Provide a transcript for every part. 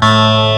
Música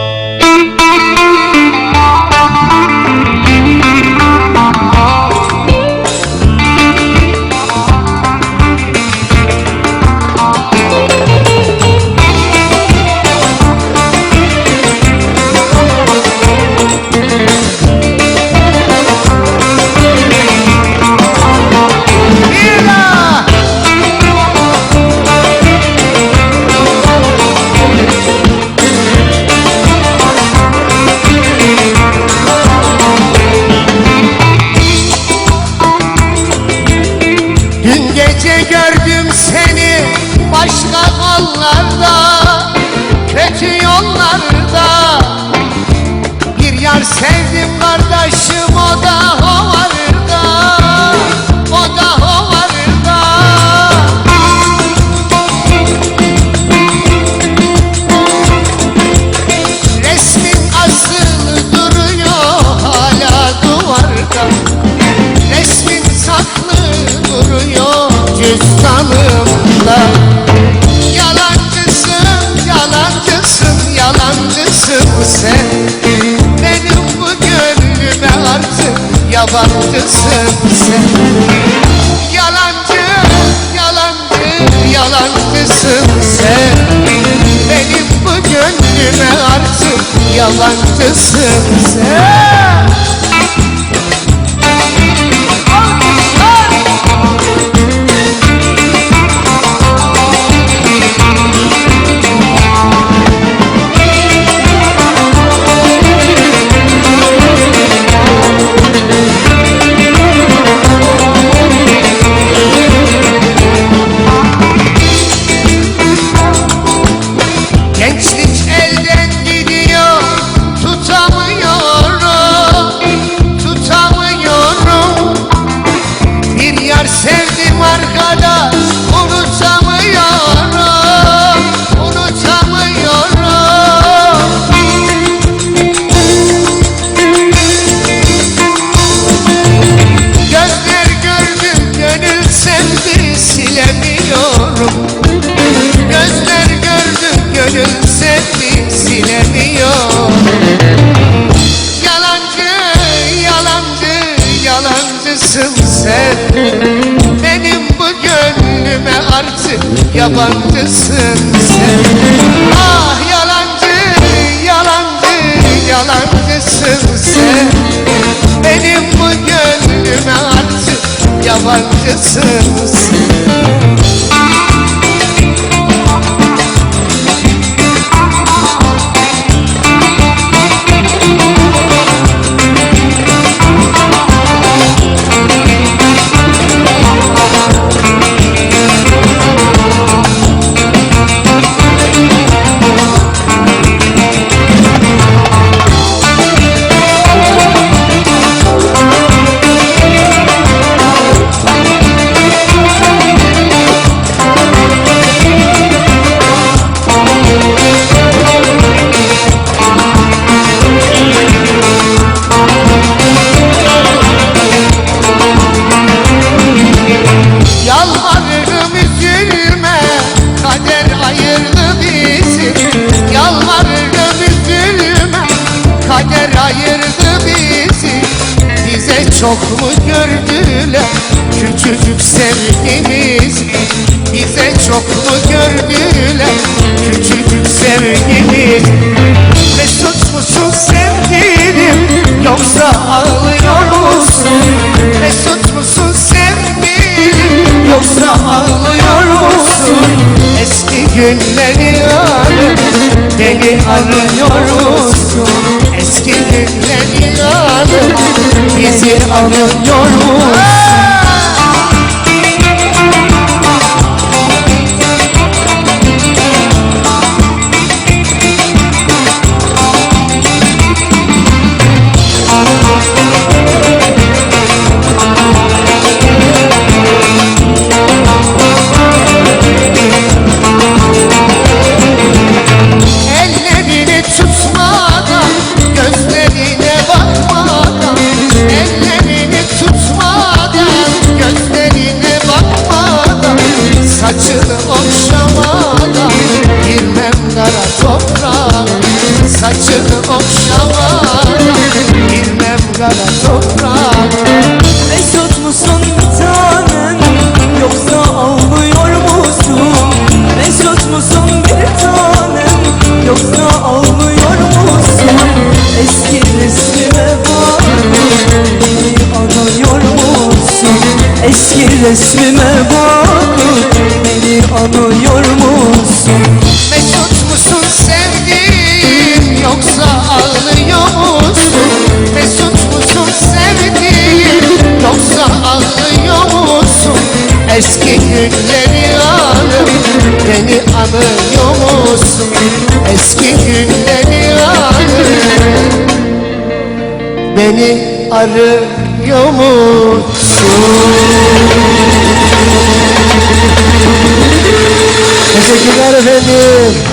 artık yabancısın sen. Yalancı, yalancı, yalancısın sen. Benim bu gönlüme artık yabancısın sen yalancısın sen. Benim bu gönlüme artık yabancısın sen. Ah yalancı, yalancı, yalancısın sen. Benim bu gönlüme artık yabancısın çok mu gördüler Küçücük sevgimiz? Bize çok mu gördüler Küçücük sevgimiz? Mesut musun sevgilim Yoksa ağlıyor musun? Mesut musun sevgilim Yoksa ağlıyor musun? Eski günleri anıp Beni arıyor Mesut musun sevdiğim yoksa ağlıyor? Mesut musun sevdiğim yoksa ağlıyor? Eski günleri anıp beni anıyor musun? Eski günleri anıp beni arıyor musun? esse dinheiro.